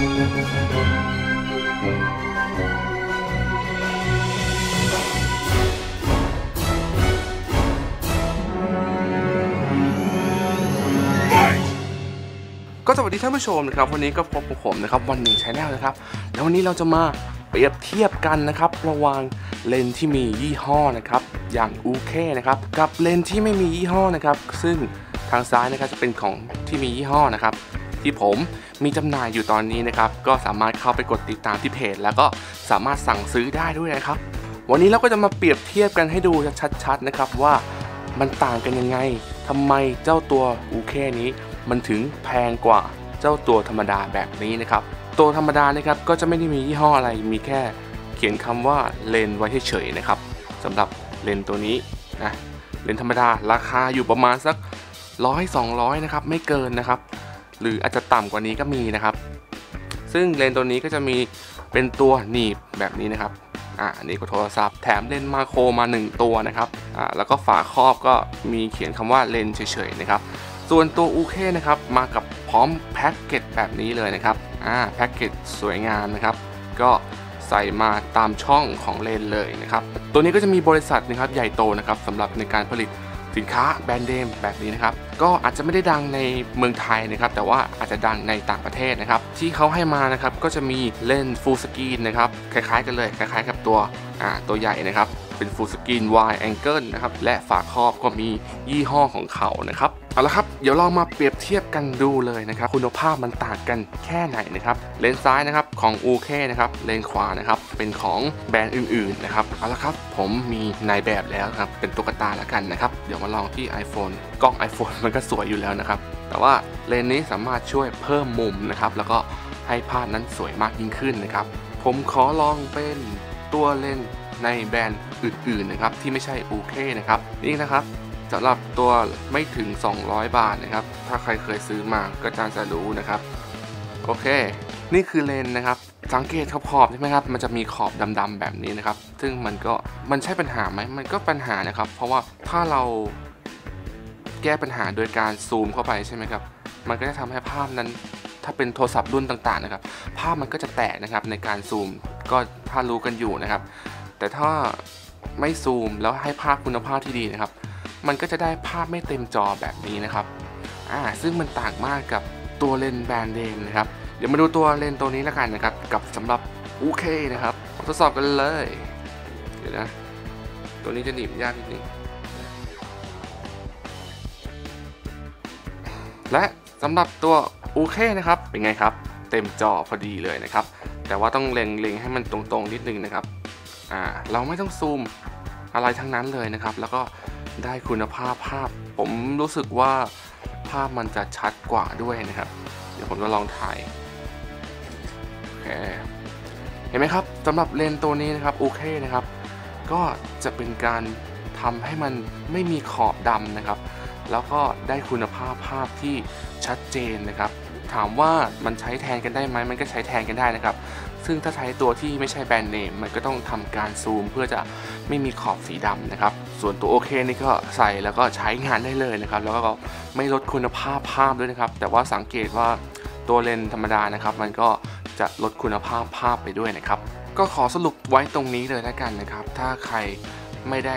ก็สวัสดีท่านผู้ชมนะครับ วันนี้ก็พบกับผมนะครับวันหนึ่งชาแนลนะครับ แล้ววันนี้เราจะมาเปรียบเทียบกันนะครับระหว่างเลนส์ที่มียี่ห้อนะครับอย่างอูเคนะครับกับเลนส์ที่ไม่มียี่ห้อนะครับ ซึ่งทางซ้ายนะครับจะเป็นของที่มียี่ห้อนะครับ ที่ผมมีจำหน่ายอยู่ตอนนี้นะครับ ก็สามารถเข้าไปกดติดตามที่เพจ แล้วก็สามารถสั่งซื้อได้ด้วยนะครับ วันนี้เราก็จะมาเปรียบเทียบกันให้ดูชัดๆนะครับว่ามันต่างกันยังไงทำไมเจ้าตัวอูเคนี้ มันถึงแพงกว่าเจ้าตัวธรรมดาแบบนี้นะครับ ตัวธรรมดานะครับก็จะไม่ได้มียี่ห้ออะไรมีแค่เขียนคำว่าเลนไว้เฉยๆนะครับสำหรับเลนตัวนี้นะเลนธรรมดาราคาอยู่ประมาณสักร้อยสองร้อยนะครับไม่เกินนะครับ หรืออาจจะต่ำกว่านี้ก็มีนะครับ ซึ่งเลนตัวนี้ก็จะมีเป็นตัวหนีบแบบนี้นะครับอ่านี่ก็โทรศัพท์แถมเลนมาโครมา 1 ตัวนะครับอ่าแล้วก็ฝาครอบก็มีเขียนคำว่าเลนเฉยๆนะครับส่วนตัวอูเคนะครับมากับพร้อมแพ็กเกจแบบนี้เลยนะครับอ่าแพ็กเกจสวยงามนะครับ ก็ใส่มาตามช่องของเลนเลยนะครับ ตัวนี้ก็จะมีบริษัทนะครับใหญ่โตนะครับสำหรับในการผลิต สินค้าแบรนด์เดมแบบนี้นะครับ ก็อาจจะไม่ได้ดังในเมืองไทยนะครับ แต่ว่าอาจจะดังในต่างประเทศนะครับ ที่เขาให้มานะครับก็จะมีเลนฟูลสกรีนนะครับ คล้ายๆกันเลย คล้ายๆ กับตัวตัวใหญ่นะครับ เป็นฟูสกรีน wide angle นะครับและฝาครอบก็มียี่ห้อของเขานะครับเอาละครับ เดี๋ยวเรามาเปรียบเทียบกันดูเลยนะครับ คุณภาพมันต่างกันแค่ไหนนะครับ เลนซ้ายนะครับของ o k นะครับ เลนขวานะครับเป็นของแบรนด์อื่นๆนะครับ เอาละครับ ผมมีนายแบบแล้วครับ เป็นตุ๊กตาแล้วกันนะครับ เดี๋ยวมาลองที่ iPhone กล้อง iPhone มันก็สวยอยู่แล้วนะครับ แต่ว่าเลนนี้สามารถช่วยเพิ่มมุมนะครับ แล้วก็ให้ภาพนั้นสวยมากยิ่งขึ้นนะครับ ผมขอลองเป็นตัวเลน ในแบรนด์อื่นๆนะครับที่ไม่ใช่โอเคนะครับนี่นะครับสำหรับตัวไม่ถึง 200 บาทนะครับ ถ้าใครเคยซื้อมาก็จะจะรู้นะครับ โอเค นี่คือเลนส์นะครับ สังเกตขอบๆใช่ไหมครับ มันจะมีขอบดำๆแบบนี้นะครับ ซึ่งมันก็มันใช่ปัญหาไหม มันก็ปัญหานะครับ เพราะว่าถ้าเราแก้ปัญหาโดยการซูมเข้าไปใช่ไหมครับ มันก็จะทำให้ภาพนั้น ถ้าเป็นโทรศัพท์รุ่นต่างๆนะครับ ภาพมันก็จะแตกนะครับในการซูม ก็ถ้ารู้กันอยู่นะครับ แต่ถ้าไม่ซูมแล้วให้ภาพคุณภาพที่ดีนะครับ มันก็จะได้ภาพไม่เต็มจอแบบนี้นะครับอ่าซึ่งมันต่างมากกับตัวเลนส์แบรนด์เนมนะครับ เดี๋ยวมาดูตัวเลนส์ตัวนี้แล้วกันนะครับ กับสำหรับโอเคนะครับทดสอบกันเลย เดี๋ยวนะ ตัวนี้จะหนีบยากนิดนึงและสำหรับตัวโอเคนะครับเป็นไงครับ เต็มจอพอดีเลยนะครับ แต่ว่าต้องเล็งเล็งให้มันตรงๆนิดนึงนะครับ อ่าเราไม่ต้องซูมอะไรทั้งนั้นเลยนะครับ แล้วก็ได้คุณภาพภาพ ผมรู้สึกว่าภาพมันจะชัดกว่าด้วยนะครับ เดี๋ยวผมจะลองถ่ายโอเคเห็นไหมครับสำหรับเลนส์ตัวนี้นะครับโอเคนะครับ ก็จะเป็นการทำให้มันไม่มีขอบดำนะครับ แล้วก็ได้คุณภาพภาพที่ชัดเจนนะครับ ถามว่ามันใช้แทนกันได้ไหมมันก็ใช้แทนกันได้นะครับ ซึ่งถ้าใช้ตัวที่ไม่ใช่แบรนด์เนมมันก็ต้องทำการซูมเพื่อจะไม่มีขอบสีดำนะครับ ส่วนตัวโอเคนี่ก็ใส่แล้วก็ใช้งานได้เลยนะครับ แล้วก็ไม่ลดคุณภาพภาพด้วยนะครับ แต่ว่าสังเกตว่าตัวเลนส์ธรรมดานะครับ มันก็จะลดคุณภาพภาพไปด้วยนะครับ ก็ขอสรุปไว้ตรงนี้เลยแล้วกันนะครับ ถ้าใครไม่ได้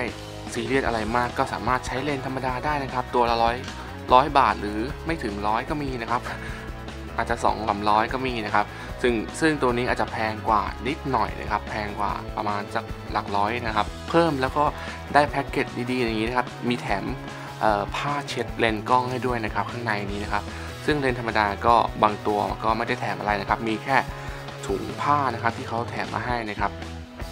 ซีเรียสอะไรมาก ก็สามารถใช้เลนส์ธรรมดาได้นะครับ ตัวละร้อยร้อยบาทหรือไม่ถึงร้อยก็มีนะครับ อาจจะ2องสามร้อยก็มีนะครับ ซึ่งซึ่งตัวนี้อาจจะแพงกว่านิดหน่อยนะครับ แพงกว่าประมาณสักหลักร้อยนะครับ เพิ่มแล้วก็ได้แพ็กเกจดีๆอย่างนี้นะครับ มีแถมผ้าเช็ดเลนส์กล้องให้ด้วยนะครับ ข้างในนี้นะครับ ซึ่งเลนธรรมดาก็บางตัวก็ไม่ได้แถมอะไรนะครับ มีแค่ถุงผ้านะครับที่เขาแถมมาให้นะครับ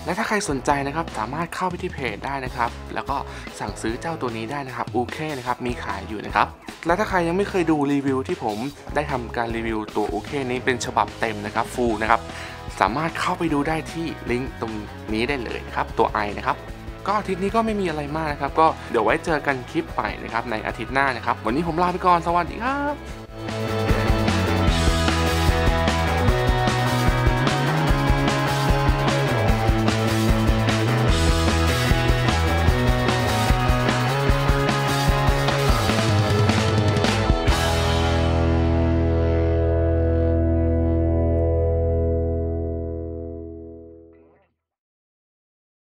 และถ้าใครสนใจนะครับสามารถเข้าไปที่เพจได้นะครับ แล้วก็สั่งซื้อเจ้าตัวนี้ได้นะครับโอเคนะครับมีขายอยู่นะครับและถ้าใครยังไม่เคยดูรีวิวที่ผมได้ทำการรีวิวตัวโอเคนี้เป็นฉบับเต็มนะครับฟูลนะครับสามารถเข้าไปดูได้ที่ลิงก์ตรงนี้ได้เลยครับตัว i นะครับก็อาทิตย์นี้ก็ไม่มีอะไรมากนะครับ ก็เดี๋ยวไว้เจอกันคลิปใหม่นะครับในอาทิตย์หน้านะครับ วันนี้ผมลาไปก่อนสวัสดีครับ